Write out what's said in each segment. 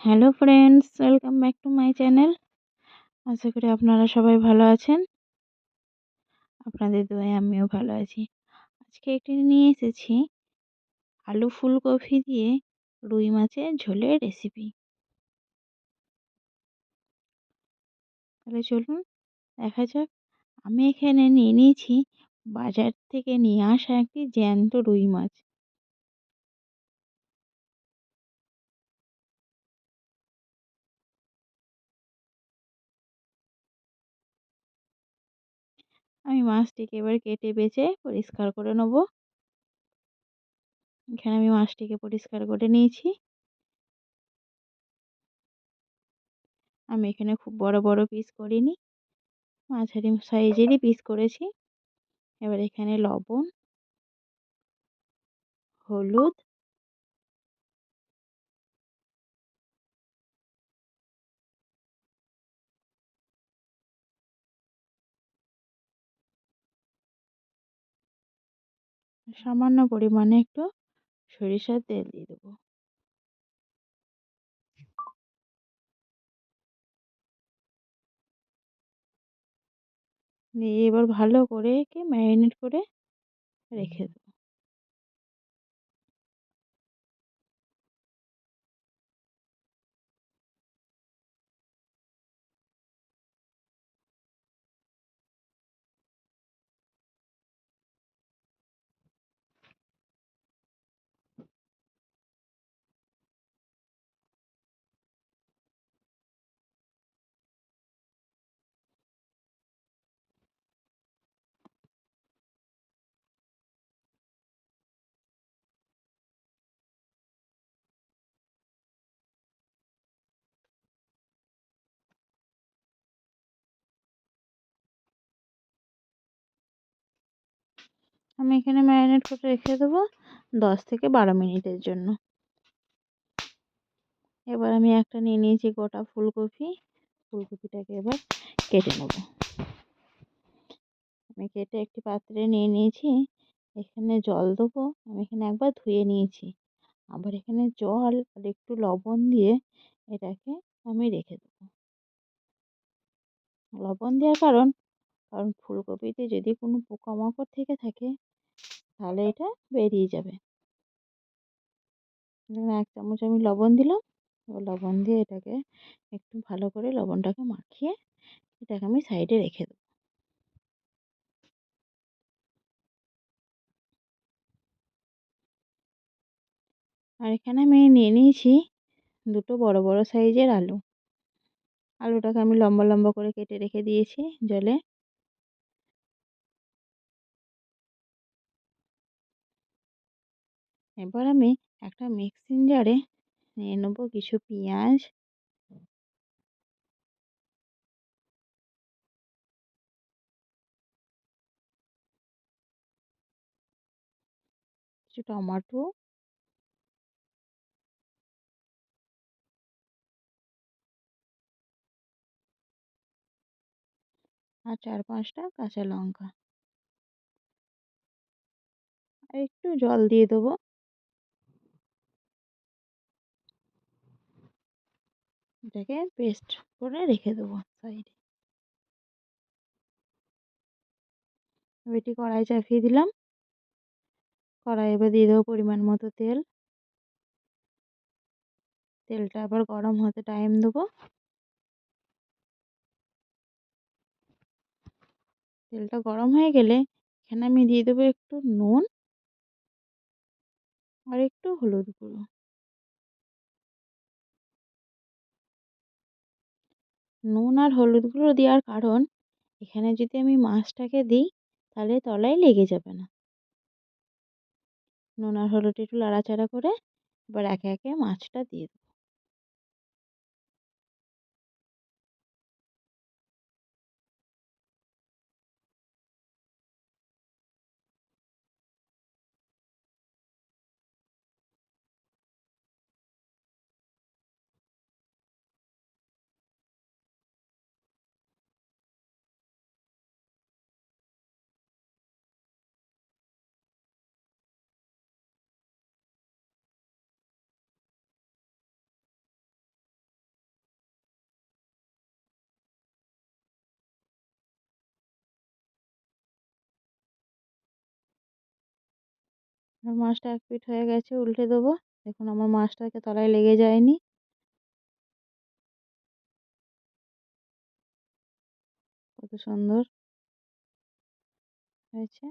Hello friends, welcome back to my channel. আশা করি আপনারা সবাই ভালো আছেন। আপনাদের দোয়ায় আমিও ভালো আছি। আজকে একটি নিয়ে এসেছি আলু ফুলকপি দিয়ে রুই মাছের ঝোলের রেসিপি তাহলে চলুন দেখা যাক। আমি এখানে নিয়ে নিয়েছি, বাজার থেকে নিয়ে আসা একটি জ্যান্ত রুই মাছ। আমি মাছটিকে এবার কেটে বেছে পরিষ্কার করে নেব। এখানে আমি মাছটিকে পরিষ্কার করে নিয়েছি। আমি এখানে খুব বড় বড় পিস করিনি। মাঝারি সাইজেরই পিস করেছি। এবার এখানে লবণ, হলুদ সামান্য পরিমাণে একটু সরিষার তেল দিয়ে দেবো। এবার ভালো করে একে ম্যারিনেট করে রেখে দেবো। আমি এখানে ম্যারিনেট করে রেখে দেবো দশ থেকে বারো মিনিটের জন্য। এবার আমি একটা নিয়ে নিয়েছি গোটা ফুলকপি। ফুলকপিটাকে এবার কেটে নেব। আমি কেটে একটি পাত্রে নিয়ে নিয়েছি। এখানে জল দেবো। আমি এখানে একবার ধুয়ে নিয়েছি। আবার এখানে জল আর একটু লবণ দিয়ে এটাকে আমি রেখে দেবো। লবণ দেওয়ার কারণ কারণ ফুলকপিতে যদি কোনো পোকামাকড় থেকে থাকে, তাহলে এটা বেরিয়ে যাবে। এক চামচ আমি লবণ দিলাম লবণ দিয়ে এটাকে একটু ভালো করে লবণটাকে মাখিয়ে এটাকে আমি সাইডে রেখে দেবো। আর এখানে আমি নিয়ে নিয়েছি দুটো বড় বড় সাইজের আলু। আলুটাকে আমি লম্বা লম্বা করে কেটে রেখে দিয়েছি জলে। এবার আমি একটা মিক্সিং জারে নিয়ে নেব কিছু পেঁয়াজ। কিছু টমাটো। আর চার পাঁচটা কাঁচা লঙ্কা। আর একটু জল দিয়ে দেবো। এটাকে পেস্ট করে রেখে দেবো সাইডে এটি কড়াই চাপিয়ে দিলাম। কড়াই এবার দিয়ে দেবো পরিমাণ মতো তেল। তেলটা আবার গরম হতে টাইম দেবো। তেলটা গরম হয়ে গেলে এখানে আমি দিয়ে দেবো একটু নুন আর একটু হলুদ গুঁড়ো। নুন আর হলুদ গুঁড়ো দেওয়ার কারণ, এখানে যদি আমি মাছটাকে দিই, তাহলে তলায় লেগে যাবে না। নুন আর হলুদ একটু লাড়াচাড়া করে, এবার একে একে মাছটা দিয়ে দেবো। আর মাছটা এক পিঠ হয়ে গেছে, উল্টে দেবো। দেখুন আমার মাছটাকে তলায় লেগে যায়নি। কত সুন্দর হয়েছে।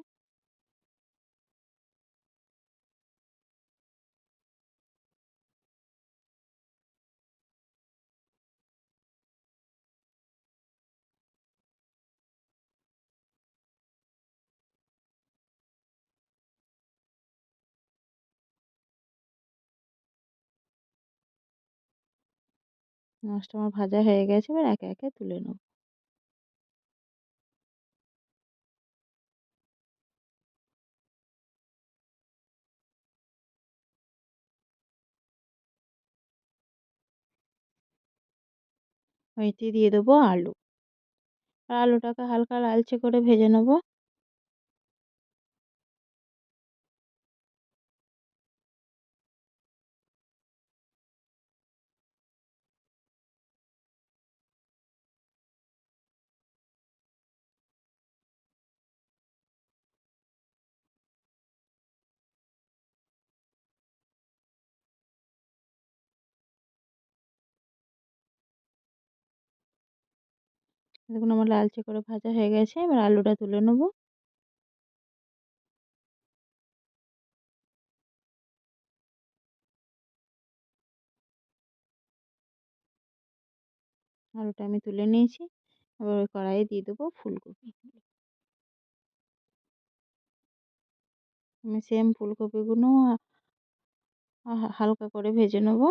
মাছটা আমার ভাজা হয়ে গেছে, এবার একে একে তুলে নেব। ওইতে দিয়ে দেবো আলু। আর আলুটাকে হালকা লালচে করে ভেজে নেব। দেখুন আমার লালচে করে ভাজা হয়ে গেছে, এবার আলুটা তুলে নেব। আলুটা আমি তুলে নিয়েছি, এবার ওই কড়াইয়ে দিয়ে দেবো ফুলকপি। আমি সেম ফুলকপিগুলো হালকা করে ভেজে নেব।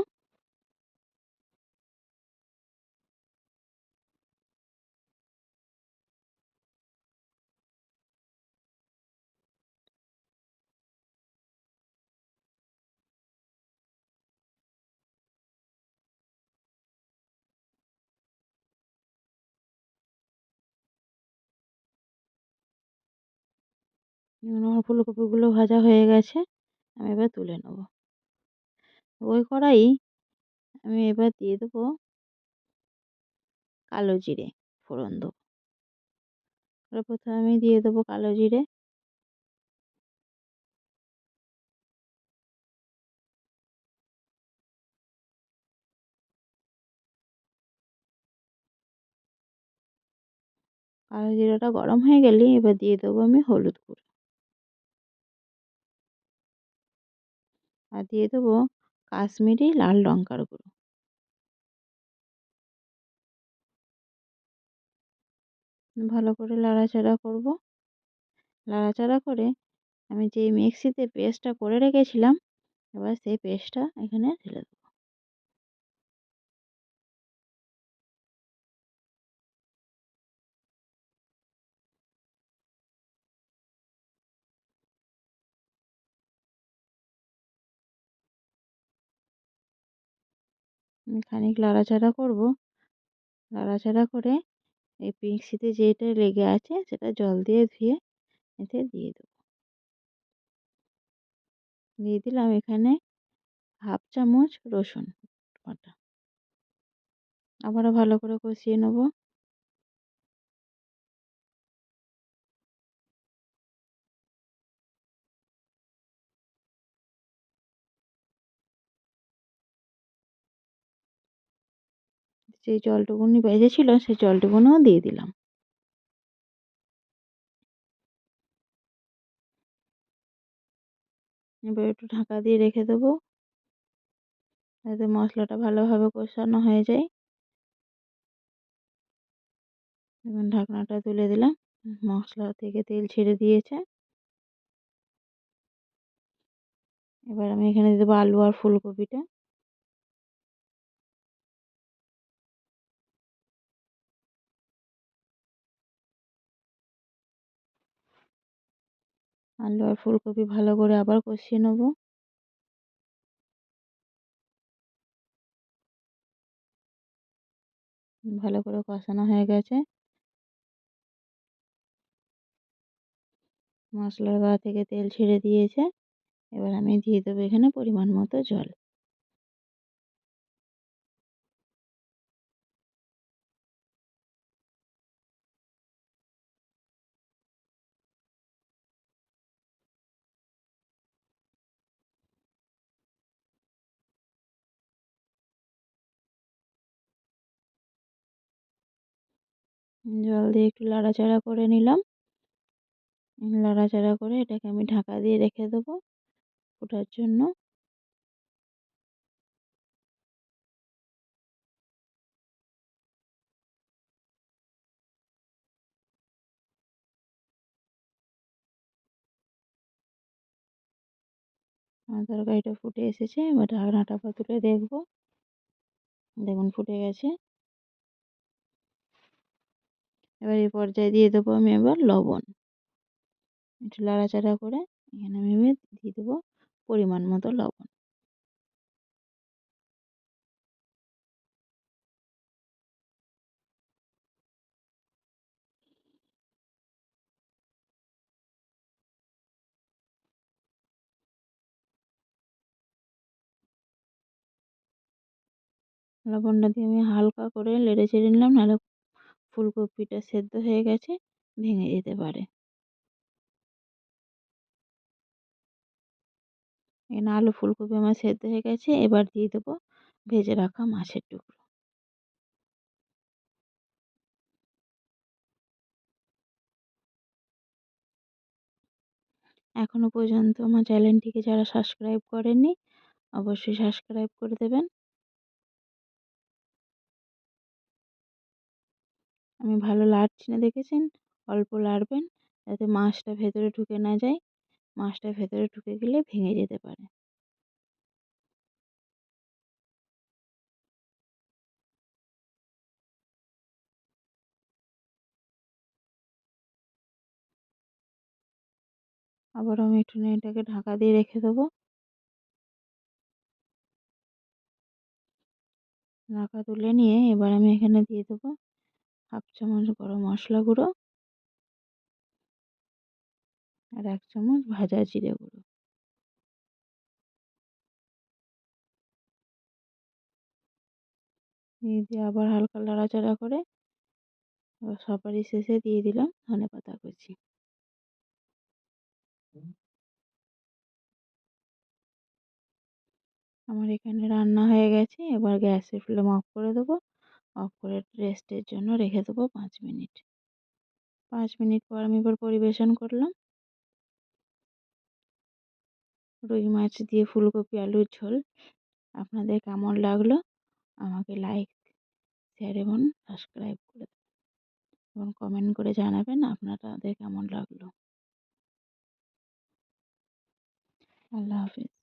আমার ফুলকপিগুলো ভাজা হয়ে গেছে, আমি এবার তুলে নেব। ওই কড়াই আমি এবার দিয়ে দেবো কালো জিরে ফোড়ন দেবো। প্রথমে আমি দিয়ে দেবো কালো জিরে। কালো জিরাটা গরম হয়ে গেলে এবার দিয়ে দেবো আমি হলুদ গুঁড়ো। আর দিয়ে দেবো কাশ্মীরি লাল লঙ্কার গুঁড়ো। ভালো করে নাড়াচাড়া করব। নাড়াচাড়া করে আমি যে মিক্সিতে পেস্টটা করে রেখেছিলাম, এবার সেই পেস্টটা এখানে ঢেলে দেবো। খানিক নাড়াচাড়া করব। নাড়াচাড়া করে এই মিক্সিতে যেটা লেগে আছে সেটা জল দিয়ে ধুয়ে এতে দিয়ে দেব। দিয়ে দিলাম এখানে হাফ চামচ রসুন বাটা। আবারও ভালো করে কষিয়ে নেব। সেই জলটুকুনি বেজেছিল সেই জলটুকুনিও দিয়ে দিলাম। এবার একটু ঢাকা দিয়ে রেখে দেবো। যাতে মশলাটা ভালোভাবে কষানো হয়ে যায়। ঢাকনাটা তুলে দিলাম। মশলা থেকে তেল ছেড়ে দিয়েছে। এবার আমি এখানে দেবো আলু আর ফুলকপিটা। আলু আর ফুলকপি ভালো করে আবার কষিয়ে নেব। ভালো করে কষানো হয়ে গেছে। মশলার গা থেকে তেল ছেড়ে দিয়েছে। এবার আমি দিয়ে দেবো এখানে পরিমাণ মতো জল। জল দিয়ে একটু লাড়াচাড়া করে নিলাম। লাড়াচাড়া করে এটাকে আমি ঢাকা দিয়ে রেখে দেবো ফোটার জন্য। তরকারিটা ফুটে এসেছে, এবার ঢাকনাটা তুলে দেখব। দেখুন ফুটে গেছে। এবার এই পর্যায়ে দিয়ে দেবো আমি এবার লবণ। একটু লাড়াচাড়া করে এখানে আমি দিয়ে দেবো পরিমাণ মতো লবণ। লবণটা দিয়ে আমি হালকা করে নেড়ে চেড়ে নিলাম, নাহলে ফুলকপিটা সেদ্ধ হয়ে গেছে, ভেঙে যেতে পারে। এখানে আলু ফুলকপি আমার সেদ্ধ হয়ে গেছে, এবার দিয়ে দেবো ভেজে রাখা মাছের টুকরো। এখনও পর্যন্ত আমার চ্যানেলটিকে যারা সাবস্ক্রাইব করেননি, অবশ্যই সাবস্ক্রাইব করে দেবেন। আমি ভালো লাড়ছি না দেখেছেন, অল্প লাড়বেন যাতে মাছটা ভেতরে ঢুকে না যায়। মাছটা ভেতরে ঢুকে গেলে ভেঙে যেতে পারে। আবার আমি একটু এটাকে ঢাকা দিয়ে রেখে দেবো। ঢাকা তুলে নিয়ে এবার আমি এখানে দিয়ে দেবো। হাফ চামচ গরম মশলা গুঁড়ো আর এক চামচ ভাজা জিরে গুঁড়ো। দিয়ে দিয়ে আবার হালকা লাড়াচাড়া করে সবারই শেষে দিয়ে দিলাম ধনে পাতা কুচি। আমার এখানে রান্না হয়ে গেছে, এবার গ্যাসের ফ্লেম অফ করে দেবো। অফ করে রেস্টের জন্য রেখে দেবো পাঁচ মিনিট। পাঁচ মিনিট পর আমি এবার পরিবেশন করলাম। রুই মাছ দিয়ে ফুলকপি, আলুর ঝোল। আপনাদের কেমন লাগল? আমাকে লাইক শেয়ার এবং সাবস্ক্রাইব করে এবং কমেন্ট করে জানাবেন আপনাদের কেমন লাগল। আল্লাহ হাফিজ।